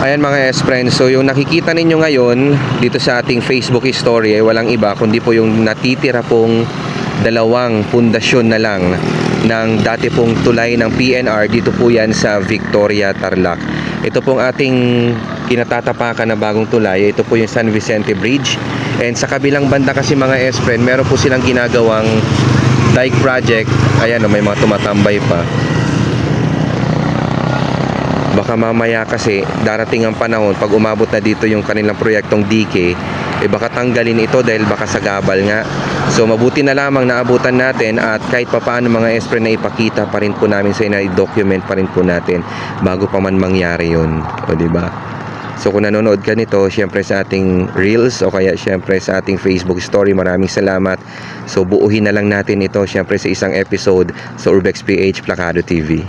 Ayan mga S-Friends, so yung nakikita ninyo ngayon dito sa ating Facebook story ay walang iba kundi po yung natitira pong dalawang pundasyon na lang ng dati pong tulay ng PNR dito po yan sa Victoria, Tarlac. Ito pong ating kinatatapakan na bagong tulay, ito po yung San Vicente Bridge. And sa kabilang banda kasi mga S-Friend, meron po silang ginagawang dike project. Ayan, oh, may mga tumatambay pa baka mamaya kasi darating ang panahon pag umabot na dito yung kanilang proyektong DK eh baka tanggalin ito dahil baka sagabal nga so mabuti na lamang naabutan natin at kahit papaano mga espre na ipakita pa rin po namin sa inyo i-document pa rin po natin bago pa man mangyari yun o ba So kung nanonood ka nito, syempre sa ating Reels o kaya syempre sa ating Facebook story, maraming salamat. So buuhin na lang natin ito syempre sa isang episode sa Urbex PH Placado TV.